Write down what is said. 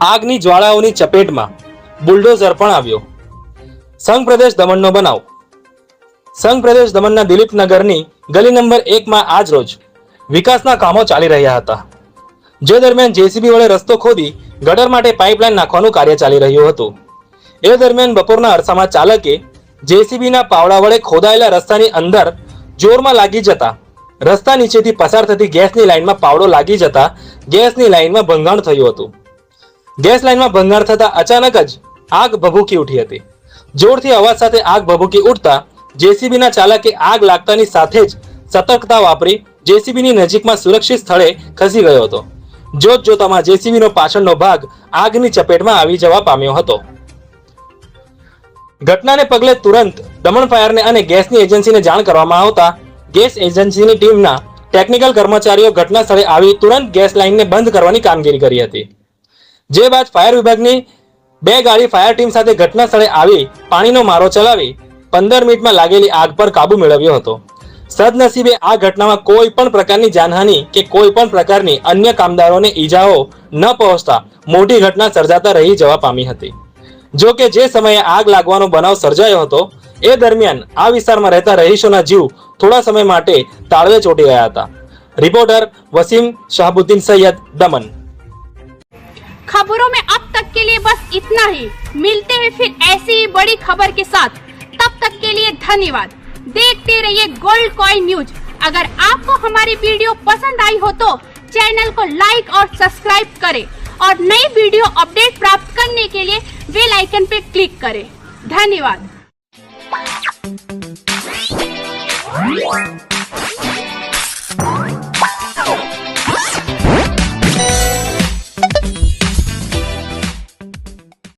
આગની જ્વાળાઓની ચપેટમાં બુલડોઝર પણ આવ્યો. સંઘ પ્રદેશ દમણનો બનાવ. સંઘ પ્રદેશ દમણના દિલીપનગરની ગલી નંબર એકમાં આજ રોજ વિકાસના કામો ચાલી રહ્યા હતા. જે દરમિયાન જેસીબી વડે રસ્તો ખોદી ગટર માટે પાઇપલાઇન નાખવાનું કાર્ય ચાલી રહ્યું હતું. એ દરમિયાન બપોરના અરસામાં ચાલકે જેસીબીના પાવડા વડે ખોદાયેલા રસ્તાની અંદર જોરમાં લાગી જતા રસ્તા નીચેથી પસાર થતી ગેસની લાઇનમાં પાવડો લાગી જતા ગેસની લાઇનમાં ભંગાણ થયું હતું. ગેસ લાઇનમાં ભંગાણ થતા અચાનક જ આગ ભભૂકી ઉઠી હતી. જોરથી અવાજ સાથે આગ ભભૂકી ઉઠતા જેસીબીના ચાલકે આગ લાગતાની સાથે જ સતર્કતા વાપરી જેસીબીની નજીકમાં સુરક્ષિત સ્થળે ખસી ગયો હતો. જોત જોતામાં જેસીબીનો પાછળનો ભાગ આગની ચપેટમાં આવી જવા પામ્યો હતો. ઘટનાને પગલે તુરંત દમણ ફાયરને અને ગેસની એજન્સીને જાણ કરવામાં આવતા ગેસ એજન્સીની ટીમના ટેકનિકલ કર્મચારીઓ ઘટના સ્થળે આવી તુરંત ગેસ લાઇનને બંધ કરવાની કામગીરી કરી હતી. જે બાદ ફાયર વિભાગની બે ગાડી ફાયર ટીમ સાથે ઘટના સ્થળે આવી, પાણીનો મારો ચલાવી, પંદર મિનિટમાં લાગેલી આગ પર કાબુ મેળવ્યો હતો. સદનસીબે આ ઘટનામાં કોઈ પણ પ્રકારની જાનહાનિ કે કોઈ પણ પ્રકારની અન્ય કામદારોને ઈજાઓ ન પહોંચતા મોટી ઘટના સર્જાતા રહી જવા પામી હતી. જો કે જે સમયે આગ લાગવાનો બનાવ સર્જાયો હતો, એ દરમિયાન આ વિસ્તારમાં રહેતા રહીશોના જીવ થોડા સમય માટે તાળવે ચોંટી ગયા હતા. રિપોર્ટર વસીમ શાહબુદ્દીન સૈયદ દમન. खबरों में अब तक के लिए बस इतना ही। मिलते हैं फिर ऐसी ही बड़ी खबर के साथ। तब तक के लिए धन्यवाद। देखते रहिए गोल्ड कॉइन न्यूज़। अगर आपको हमारी वीडियो पसंद आई हो तो चैनल को लाइक और सब्सक्राइब करें और नई वीडियो अपडेट प्राप्त करने के लिए बेल आइकन पे क्लिक करें। धन्यवाद।